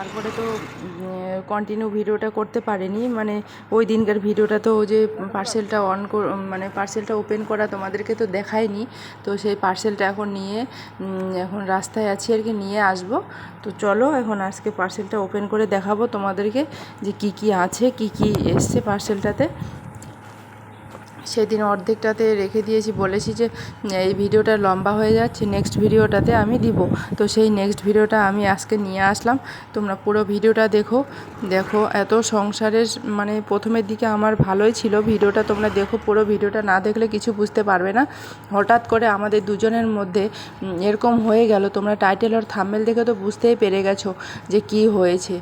তারপরে তো কন্টিনিউ ভিডিওটা করতে পারেনি। মানে ওই দিনকার ভিডিওটা তো যে পার্সেলটা অন মানে পার্সেলটা ওপেন করা তোমাদেরকে তো দেখায়নি। তো সেই পার্সেলটা এখন নিয়ে এখন রাস্তায় আছি আর কি, নিয়ে আসব। তো চলো এখন আজকে পার্সেলটা ওপেন করে দেখাবো তোমাদেরকে যে কি কি আছে, কি কি এসছে পার্সেলটাতে সেদিন অর্ধেকটাতে রেখে দিয়েছি, বলেছি যে, এই ভিডিওটা লম্বা হয়ে যাচ্ছে নেক্সট ভিডিওটাতে আমি দিব। তো সেই নেক্সট ভিডিওটা আমি আজকে নিয়ে আসলাম। তোমরা পুরো ভিডিওটা দেখো। দেখো, এত সংসারের মানে প্রথমের দিকে আমার ভালোই ছিল ভিডিওটা। তোমরা দেখো, পুরো ভিডিওটা না দেখলে কিছু বুঝতে পারবে না। হঠাৎ করে আমাদের দুজনের মধ্যে এরকম হয়ে গেল। তোমরা টাইটেল আর থাম্বেল দেখে তো বুঝতেই পেরে গেছো যে কি হয়েছে।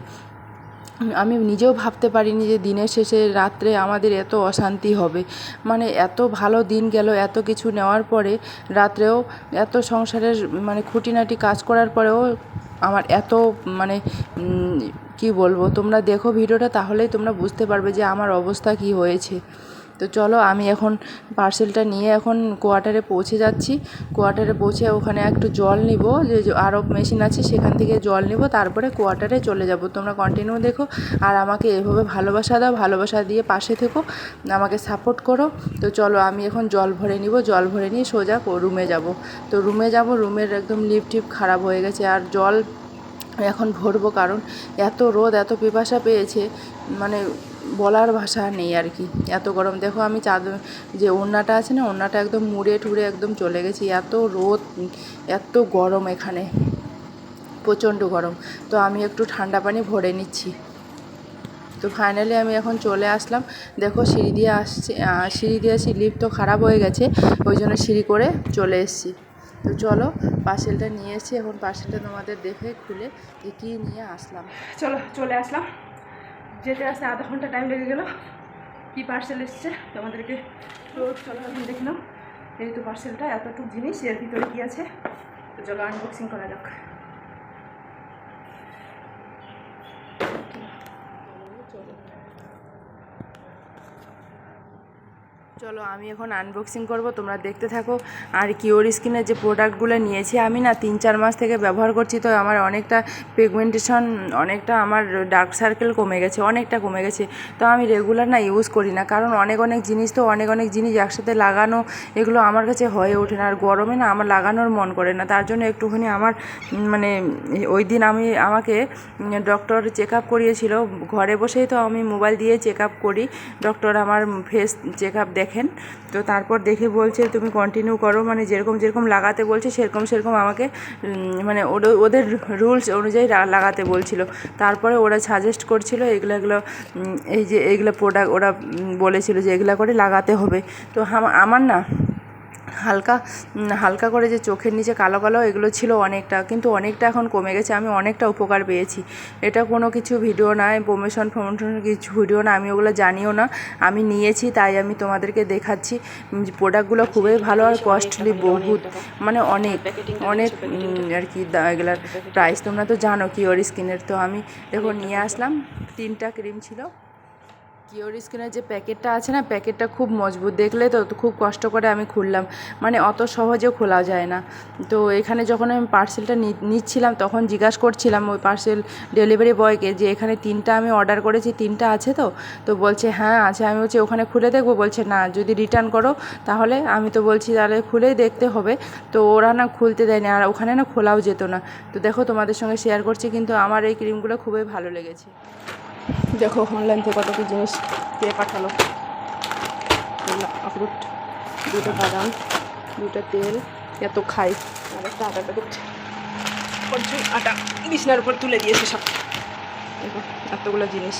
আমি নিজেও ভাবতে পারিনি যে দিনের শেষে রাত্রে আমাদের এত অশান্তি হবে। মানে এত ভালো দিন গেল, এত কিছু নেওয়ার পরে রাত্রেও এত সংসারের মানে খুঁটিনাটি কাজ করার পরেও আমার এত মানে কি বলব, তোমরা দেখো ভিডিওটা তাহলেই তোমরা বুঝতে পারবে যে আমার অবস্থা কি হয়েছে। তো চলো আমি এখন পার্সেলটা নিয়ে এখন কোয়ার্টারে পৌঁছে যাচ্ছি। কোয়ার্টারে পৌঁছে ওখানে একটু জল নিব, যে আরব মেশিন আছে সেখান থেকে জল নিব, তারপরে কোয়ার্টারে চলে যাব। তোমরা কন্টিনিউ দেখো আর আমাকে এভাবে ভালোবাসা দাও, ভালোবাসা দিয়ে পাশে থেকো, আমাকে সাপোর্ট করো। তো চলো আমি এখন জল ভরে নিব, জল ভরে নিয়ে সোজা রুমে যাব। তো রুমে যাব রুমের একদম লিপ টিপ খারাপ হয়ে গেছে আর জল এখন ভরবো কারণ এত রোদ, এত পিপাসা পেয়েছে। মানে বলার ভাষা নেই আর কি। এত গরম। দেখো আমি চাদ, যে ওড়নাটা আছে না, ওড়নাটা একদম মুড়ে টুড়ে একদম চলে গেছি। এত রোদ, এত গরম এখানে। প্রচণ্ড গরম। তো আমি একটু ঠান্ডা পানি ভরে নিচ্ছি। তো ফাইনালি আমি এখন চলে আসলাম। দেখো সিঁড়ি দিয়ে আসছি সিঁড়ি দিয়ে আসি লিফট তো খারাপ হয়ে গেছে, ওই জন্য সিঁড়ি করে চলে এসেছি। তো চলো পার্সেলটা নিয়ে এসেছি। এখন পার্সেলটা তোমাদের দেখে, খুলে যে কী নিয়ে আসলাম। চলো, চলে আসলাম। যেতে আসতে আধা ঘণ্টা টাইম লেগে গেল। কি পার্সেল এসছে? তোমাদেরকে তো চলো এখন দেখলাম। এই তো পার্সেলটা এতটুকু জিনিস, এর ভিতরে কী আছে? তো চলো আনবক্সিং করা যাক। চলো, আমি এখন আনবক্সিং করব, তোমরা দেখতে থাকো। আর কিওর স্কিনের যে প্রোডাক্টগুলো নিয়েছি, আমি না তিন চার মাস থেকে ব্যবহার করছি, তো আমার অনেকটা পিগমেন্টেশন অনেকটা আমার ডার্ক সার্কেল কমে গেছে, অনেকটা কমে গেছে। তো আমি রেগুলার না ইউজ করি না, কারণ অনেক অনেক জিনিস তো, অনেক অনেক জিনিস একসাথে লাগানো, এগুলো আমার কাছে হয়ে ওঠে না। আর গরমে না আমার লাগানোর মন করে না, তার জন্য একটুখানি আমার মানে ওই দিন আমি, আমাকে ডক্টর চেক আপ করিয়েছিল। ঘরে বসেই তো আমি মোবাইল দিয়ে চেক আপ করি। ডক্টর আমার ফেস চেক আপ দেখেন। তো তারপর দেখে বলছে, তুমি কন্টিনিউ করো। মানে যেরকম যেরকম লাগাতে বলছে, সেরকম সেরকম আমাকে মানে ওদের রুলস অনুযায়ী লাগাতে বলছিল। তারপরে ওরা সাজেস্ট করছিল, এগুলো এগুলো এই যে এইগুলো প্রোডাক্ট ওরা বলেছিল যে এগুলো করে লাগাতে হবে। তো আমার না হালকা হালকা করে যে চোখের নিচে কালো কালো এগুলো ছিল অনেকটা, কিন্তু অনেকটা এখন কমে গেছে, আমি অনেকটা উপকার পেয়েছি। এটা কোনো কিছু ভিডিও নয় প্রমোশন প্রমোশন কিছু ভিডিও না আমি ওগুলো জানিও না, আমি নিয়েছি, তাই আমি তোমাদেরকে দেখাচ্ছি। প্রোডাক্টগুলো খুবই ভালো আর কস্টলি বহুত মানে অনেক অনেক আর কি এগুলার প্রাইস তোমরা তো জানো কিওর স্কিনের তো আমি দেখো নিয়ে আসলাম, তিনটা ক্রিম ছিল। কিওর স্কিনের যে প্যাকেটটা আছে না, প্যাকেটটা খুব মজবুত। দেখলে তো খুব কষ্ট করে আমি খুললাম। মানে অত সহজে খোলা যায় না। তো এখানে যখন আমি পার্সেলটা নিচ্ছিলাম, তখন জিজ্ঞাসা করছিলাম ওই পার্সেল ডেলিভারি বয়কে যে এখানে তিনটা আমি অর্ডার করেছি, তিনটা আছে তো? তো বলছে হ্যাঁ আছে। আমি বলছি, ওখানে খুলে দেখব? বলছে, না, যদি রিটার্ন করো, তাহলে আমি তো বলছি, তাহলে খুলেই দেখতে হবে। তো ওরা না খুলতে দেয়নি, আর ওখানে না খোলাও যেত না। তো দেখো তোমাদের সঙ্গে শেয়ার করছি, কিন্তু আমার এই ক্রিমগুলো খুবই ভালো লেগেছে। দেখো অনলাইন থেকে কত কি জিনিস দিয়ে পাঠালো। আখরুট দুটো বাদাম, দুটো তেল, এত খাই। আর একটা আটাটা করছে আটা বিছনার উপর তুলে দিয়েছে সব। এতগুলো জিনিস।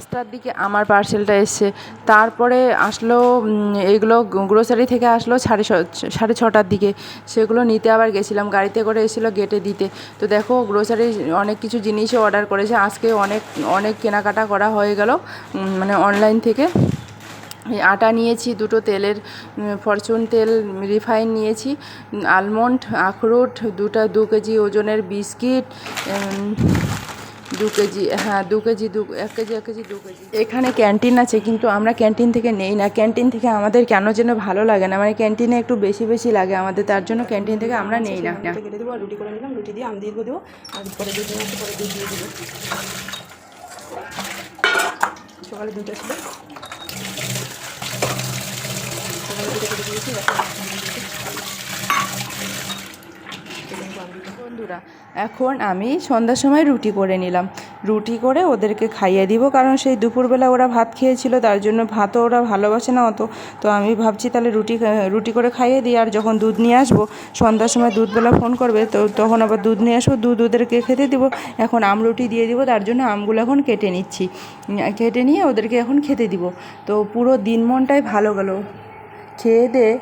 পাঁচটার দিকে আমার পার্সেলটা এসছে তারপরে আসলো উম, এইগুলো গ্রোসারি থেকে আসলো সাড়ে ছ- সাড়ে ছটার দিকে। সেগুলো নিতে আবার গেছিলাম গাড়িতে করে এসেছিল গেটে দিতে। তো দেখো গ্রোসারি অনেক কিছু জিনিসও অর্ডার করেছে। আজকে অনেক অনেক কেনাকাটা করা হয়ে গেল মানে অনলাইন থেকে। আটা নিয়েছি দুটো তেলের ফরচুন তেল রিফাইন নিয়েছি আলমন্ড আখরোট দুটা দু কেজি ওজনের বিস্কিট দু কেজি হ্যাঁ দু কেজি, দু, এক কেজি এক কেজি, দু কেজি। এখানে ক্যান্টিন আছে, কিন্তু আমরা ক্যান্টিন থেকে নেই না। ক্যান্টিন থেকে আমাদের কেন যেন ভালো লাগে না। মানে ক্যান্টিনে একটু বেশি বেশি লাগে আমাদের, তার জন্য ক্যান্টিন থেকে আমরা নেই না। আমটা কেটে দেবো রুটি করে নিলাম রুটি দিয়ে আম দিয়ে দেবো পরে দুধ পরে দুধ দিয়ে দেবো। সকালে দুধ আসবে সকালে দুধ কেটে দিয়েছি এখন আম দিয়েছি। কেটে নেব আম দুটো। বন্ধুরা, এখন আমি সন্ধ্যার সময় রুটি করে নিলাম। রুটি করে ওদেরকে খাইয়ে দিব, কারণ সেই দুপুরবেলা ওরা ভাত খেয়েছিল, তার জন্য ভাতও ওরা ভালোবাসে না অত। তো আমি ভাবছি তাহলে রুটি রুটি করে খাইয়ে দিই, আর যখন দুধ নিয়ে আসব, সন্ধ্যার সময় দুধবেলা ফোন করবে, তো তখন আবার দুধ নিয়ে আসব, দুধ ওদেরকে খেতে দিব। এখন আম রুটি দিয়ে দিব, তার জন্য আমগুলো এখন কেটে নিচ্ছি। কেটে নিয়ে ওদেরকে এখন খেতে দিব। তো পুরো দিন মনটাই ভালো গেল। খেয়ে দিয়ে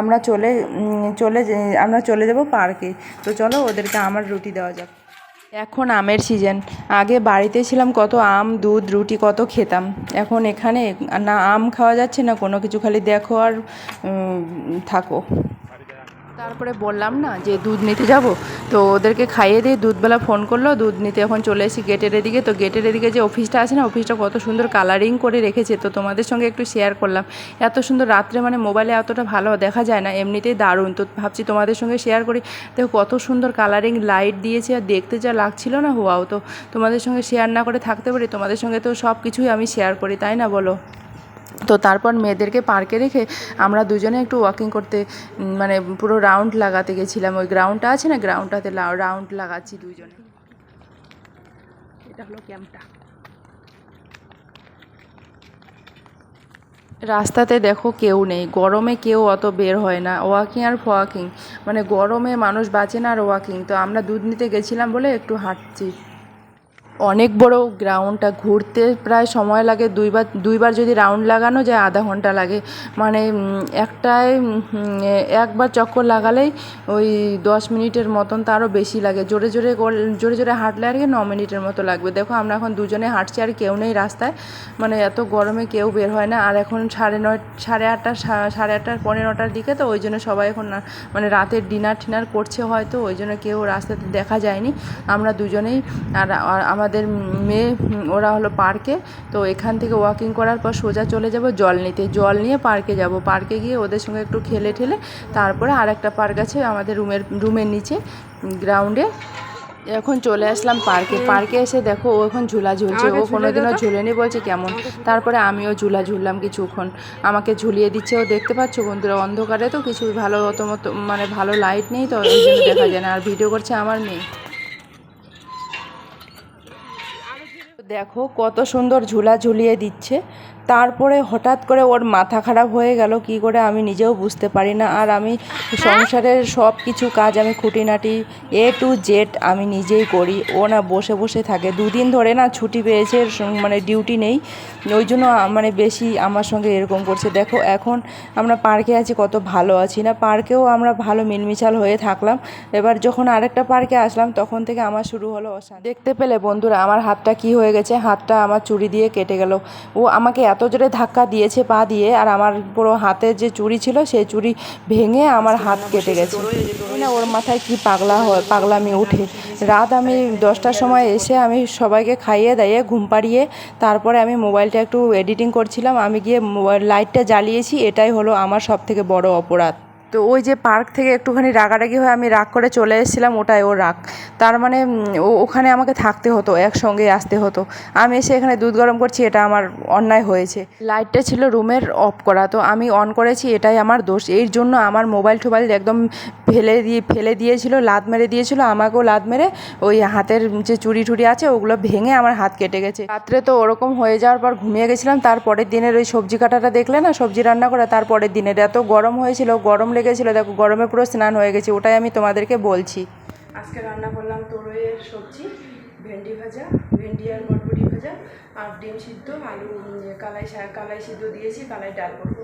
আমরা চলে চলে আমরা চলে যাব পার্কে। তো চলো ওদেরকে আমার রুটি দেওয়া যাক। এখন আমের সিজন আগে বাড়িতে ছিলাম, কত আম, দুধ, রুটি, কত খেতাম। এখন এখানে না আম খাওয়া যাচ্ছে না, কোনো কিছু। খালি দেখো আর থাকো। তারপরে বললাম না যে দুধ নিতে যাব। তো ওদেরকে খাইয়ে দিয়ে দুধবেলা ফোন করল, দুধ নিতে এখন চলে এসেছি গেটের এদিকে। তো গেটের এদিকে যে অফিসটা আছে না, অফিসটা কত সুন্দর কালারিং করে রেখেছে। তো তোমাদের সঙ্গে একটু শেয়ার করলাম। এত সুন্দর রাত্রে মানে মোবাইলে এতটা ভালো দেখা যায় না, এমনিতেই দারুণ। তো ভাবছি তোমাদের সঙ্গে শেয়ার করি। দেখো কত সুন্দর কালারিং লাইট দিয়েছে আর দেখতে যা লাগছিল না হওয়াও তো তোমাদের সঙ্গে শেয়ার না করে থাকতে পারি, তোমাদের সঙ্গে তো সব কিছুই আমি শেয়ার করি, তাই না বলো? তো তারপর মেয়েদেরকে পার্কে রেখে আমরা দুজনে একটু ওয়াকিং করতে মানে পুরো রাউন্ড লাগাতে গেছিলাম। ওই গ্রাউন্ডটা আছে না? গ্রাউন্ডটাতে রাউন্ড লাগাচ্ছি দুজনে। এটা হলো ক্যাম্পটা। রাস্তাতে দেখো কেউ নেই। গরমে কেউ অত বের হয় না। ওয়াকিং আর ফোয়াকিং মানে গরমে মানুষ বাঁচে না আর ওয়াকিং তো আমরা দুধ নিতে গেছিলাম বলে একটু হাঁটছি। অনেক বড় গ্রাউন্ডটা ঘুরতে প্রায় সময় লাগে। দুইবার দুইবার যদি রাউন্ড লাগানো যায়, আধা ঘণ্টা লাগে। মানে একটায় একবার চক্কর লাগালেই ওই দশ মিনিটের মতন তারও বেশি লাগে। জোরে জোরে জোরে জোরে হাঁটলে আর কি ন মিনিটের মতো লাগবে। দেখো, আমরা এখন দুজনে হাঁটছি আর কেউ নেই রাস্তায়। মানে এত গরমে কেউ বের হয় না। আর এখন সাড়ে নয় সাড়ে আটটা সাড়ে আটটা পনেরো নটার দিকে তো, ওই জন্য সবাই এখন মানে রাতের ডিনার টিনার করছে হয়তো। ওই জন্য কেউ রাস্তাতে দেখা যায়নি। আমরা দুজনেই আর আর আমাদের মেয়ে ওরা হলো পার্কে তো এখান থেকে ওয়াকিং করার পর সোজা চলে যাব জল নিতে। জল নিয়ে পার্কে যাব। পার্কে গিয়ে ওদের সঙ্গে একটু খেলে ঠেলে তারপরে আর একটা পার্ক আছে আমাদের রুমের রুমের নিচে গ্রাউন্ডে এখন চলে আসলাম পার্কে। পার্কে এসে দেখো ও এখন ঝুলা ঝুলছে। ও কোনোদিনও ঝুলেনি বলছে কেমন। তারপরে আমিও ঝুলা ঝুললাম কিছুক্ষণ। আমাকে ঝুলিয়ে দিচ্ছে। ও দেখতে পাচ্ছ বন্ধুরা অন্ধকারে তো কিছু ভালো অত মতো মানে ভালো লাইট নেই তো ওই জন্য দেখা যায় না। আর ভিডিও করছে আমার মেয়ে। দেখো কত সুন্দর ঝুলা ঝুলিয়ে দিচ্ছে। তারপরে হঠাৎ করে ওর মাথা খারাপ হয়ে গেল কি করে আমি নিজেও বুঝতে পারি না। আর আমি সংসারের সব কিছু কাজ আমি খুঁটিনাটি এ টু জেড আমি নিজেই করি। ও না বসে বসে থাকে। দুদিন ধরে না ছুটি পেয়েছে মানে ডিউটি নেই। ওই জন্য মানে বেশি আমার সঙ্গে এরকম করছে। দেখো এখন আমরা পার্কে আছি কত ভালো আছি না? পার্কেও আমরা ভালো মিলমিশাল হয়ে থাকলাম। এবার যখন আরেকটা পার্কে আসলাম তখন থেকে আমার শুরু হলো অশান্তি। দেখতে পেলে বন্ধুরা আমার হাতটা কি হয়ে গেছে হাতটা আমার চুড়ি দিয়ে কেটে গেল। ও আমাকে এত জোরে ধাক্কা দিয়েছে পা দিয়ে আর আমার পুরো হাতের যে চুড়ি ছিল সেই চুড়ি ভেঙে আমার হাত কেটে গেছে। না ওর মাথায় কি পাগলা হয় পাগলামি উঠে। রাত আমি দশটার সময় এসে আমি সবাইকে খাইয়ে দাইয়ে ঘুম পাড়িয়ে তারপরে আমি মোবাইলটা একটু এডিটিং করছিলাম। আমি গিয়ে লাইটটা জ্বালিয়েছি এটাই হলো আমার সব থেকে বড় অপরাধ। তো ওই যে পার্ক থেকে একটুখানি রাগারাগি হয়ে আমি রাগ করে চলে এসেছিলাম, ওটাই ও রাগ। তার মানে ও, ওখানে আমাকে থাকতে হতো, একসঙ্গে আসতে হতো। আমি এসে এখানে দুধ গরম করছি, এটা আমার অন্যায় হয়েছে। লাইটটা ছিল রুমের অফ করা, তো আমি অন করেছি, এটাই আমার দোষ। এর জন্য আমার মোবাইল টোবাইল একদম ফেলে দিয়ে, ফেলে দিয়েছিল লাত মেরে দিয়েছিল, আমাকেও লাত মেরে ওই হাতের যে চুড়ি টুড়ি আছে ওগুলো ভেঙে আমার হাত কেটে গেছে। রাত্রে তো ওরকম হয়ে যাওয়ার পর ঘুমিয়ে গেছিলাম, তারপরের দিনের ওই সবজি কাটাটা দেখলে না, সবজি রান্না করা তারপরের দিনের, এত গরম হয়েছিল, গরম লেগেছিল, দেখো গরমে পুরো স্নান হয়ে গেছে, ওটাই আমি তোমাদেরকে বলছি। আজকে রান্না করলাম তরইয়ের সবজি, ভেন্ডি ভাজা, ভেন্ডি আর মটবড়ি ভাজা, আর ডিম সিদ্ধ, আলু কালাই কালাই সিদ্ধ দিয়েছি, কালাই ডাল করব।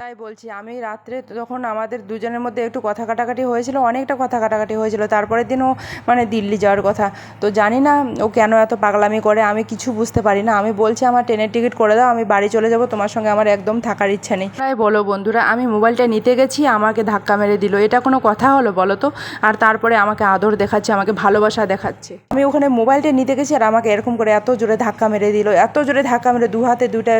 তাই বলছি, আমি রাত্রে যখন আমাদের দুজনের মধ্যে একটু কথা কাটাকাটি হয়েছিল, অনেকটা কথা কাটাকাটি হয়েছিল। তারপরের দিনও মানে দিল্লি যাওয়ার কথা। তো জানি না ও কেন এত পাগলামি করে, আমি কিছু বুঝতে পারি না। আমি বলছি, আমার ট্রেনের টিকিট করে দাও, আমি বাড়ি চলে যাব, তোমার সঙ্গে আমার একদম থাকার ইচ্ছা নেই। তাই বলো বন্ধুরা, আমি মোবাইলটা নিতে গেছি, আমাকে ধাক্কা মেরে দিল। এটা কোনো কথা হলো বলো তো? আর তারপরে আমাকে আদর দেখাচ্ছে, আমাকে ভালোবাসা দেখাচ্ছে। আমি ওখানে মোবাইলটা নিতে গেছি আর আমাকে এরকম করে এত জোরে ধাক্কা মেরে দিল, এত জোরে ধাক্কা মেরে দু হাতে দুইটা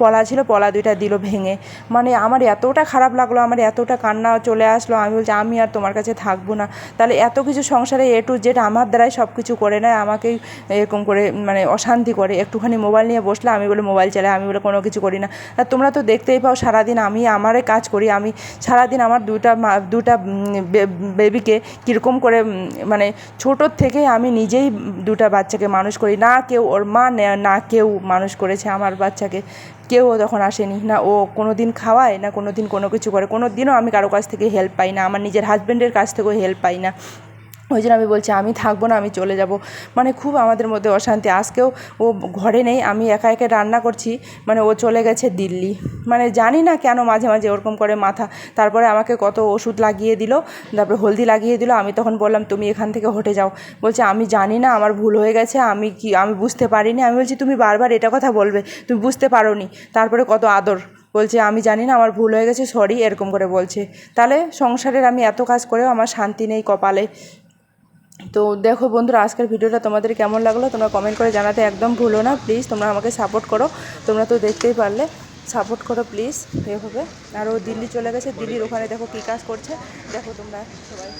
পলা ছিল, পলা দুইটা দিল ভেঙে। মানে আমার এতটা খারাপ লাগল, আমার এতটা কান্না চলে আসলো, আমি বলছি, আমি আর তোমার কাছে থাকব না। তাহলে এত কিছু সংসারে এ টু জেড আমার দ্বারাই সব কিছু করে নেয়, আমাকেই এরকম করে মানে অশান্তি করে। একটুখানি মোবাইল নিয়ে বসলে আমি বলে, মোবাইল চালাই, আমি বলে কোনো কিছু করি না। আর তোমরা তো দেখতেই পাও সারাদিন আমি আমারে কাজ করি, আমি সারাদিন আমার দুটা দুটা বেবিকে কীরকম করে মানে ছোটোর থেকে আমি নিজেই দুটা বাচ্চাকে মানুষ করি। না কেউ ওর মা, না কেউ মানুষ করেছে আমার বাচ্চাকে। কেউ তখন আসেনি। না ও কোনো দিন খাওয়ায়, না কোনো দিন কোনো কিছু করে। কোনো দিনও আমি কারও কাছ থেকে হেল্প পাই না। আমার নিজের হাজব্যান্ডের কাছ থেকেও হেল্প পাই না। ওই জন্য আমি বলছি, আমি থাকব না, আমি চলে যাব। মানে খুব আমাদের মধ্যে অশান্তি। আজকেও ও ঘরে নেই, আমি একা একা রান্না করছি মানে ও চলে গেছে দিল্লি। মানে জানি না কেন মাঝে মাঝে ওরকম করে মাথা। তারপরে আমাকে কত ওষুধ লাগিয়ে দিল, তারপরে হলদি লাগিয়ে দিল। আমি তখন বললাম, তুমি এখান থেকে হটে যাও। বলছে, আমি জানি না, আমার ভুল হয়ে গেছে, আমি কি, আমি বুঝতে পারিনি। আমি বলছি, তুমি বারবার এটা কথা বলবে, তুমি বুঝতে পারোনি। তারপরে কত আদর। বলছে, আমি জানি না, আমার ভুল হয়ে গেছে, সরি, এরকম করে বলছে। তাহলে সংসারের আমি এত কাজ করেও আমার শান্তি নেই কপালে। তো দেখো বন্ধুরা, আজকের ভিডিওটা তোমাদের কেমন লাগল তোমরা কমেন্ট করে জানাতে একদম ভুলো না প্লিজ তোমরা আমাকে সাপোর্ট করো। তোমরা তো দেখতেই পারলে সাপোর্ট করো প্লিজ এভাবে। আর ও দিল্লি চলে গেছে, দিল্লির ওখানে দেখো কী কাজ করছে। দেখো তোমরা সবাই।